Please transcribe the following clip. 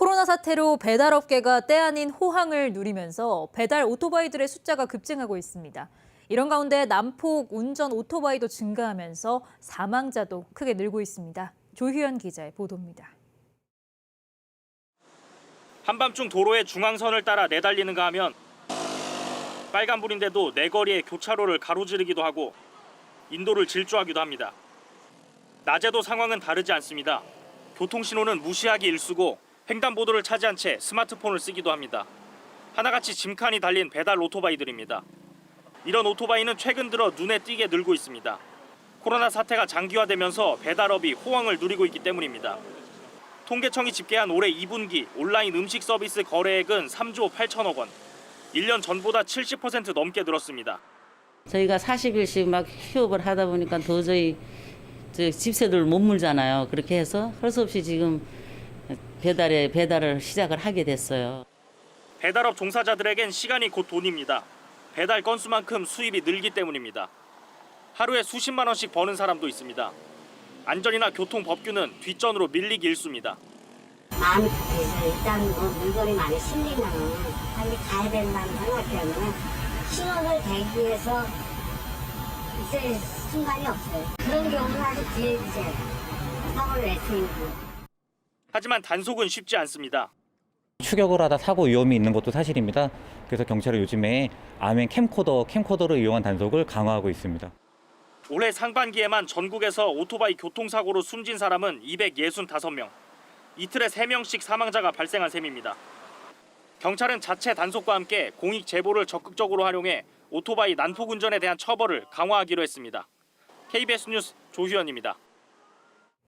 코로나 사태로 배달업계가 때 아닌 호황을 누리면서 배달 오토바이들의 숫자가 급증하고 있습니다. 이런 가운데 난폭 운전 오토바이도 증가하면서 사망자도 크게 늘고 있습니다. 조희연 기자의 보도입니다. 한밤중 도로의 중앙선을 따라 내달리는가 하면 빨간불인데도 내거리의 교차로를 가로지르기도 하고 인도를 질주하기도 합니다. 낮에도 상황은 다르지 않습니다. 교통신호는 무시하기 일쑤고 횡단보도를 차지한 채 스마트폰을 쓰기도 합니다. 하나같이 짐칸이 달린 배달 오토바이들입니다. 이런 오토바이는 최근 들어 눈에 띄게 늘고 있습니다. 코로나 사태가 장기화되면서 배달업이 호황을 누리고 있기 때문입니다. 통계청이 집계한 올해 2분기 온라인 음식 서비스 거래액은 3조 8천억 원. 1년 전보다 70% 넘게 늘었습니다. 저희가 40일씩 막 휴업을 하다 보니까 도저히 저 집세들 못 물잖아요. 그렇게 해서 할 수 없이 지금 배달에 배달을 시작을 하게 됐어요. 배달업 종사자들에겐 시간이 곧 돈입니다. 배달 건수만큼 수입이 늘기 때문입니다. 하루에 수십만 원씩 버는 사람도 있습니다. 안전이나 교통 법규는 뒷전으로 밀리기 일쑤입니다. 마음이 급해서 일단 뭐 물건이 많이 실리면은 빨리 가야 된다는 생각 때문에 신호를 대기해서 있을 순간이 없어요. 그런 경우는 아주 뒤에 이제 사고를 내세우고. 하지만 단속은 쉽지 않습니다. 추격을 하다 사고 위험이 있는 것도 사실입니다. 그래서 경찰은 요즘에 아멘 캠코더, 캠코더를 이용한 단속을 강화하고 있습니다. 올해 상반기에만 전국에서 오토바이 교통사고로 숨진 사람은 265명. 이틀에 3명씩 사망자가 발생한 셈입니다. 경찰은 자체 단속과 함께 공익 제보를 적극적으로 활용해 오토바이 난폭 운전에 대한 처벌을 강화하기로 했습니다. KBS 뉴스 조희연입니다.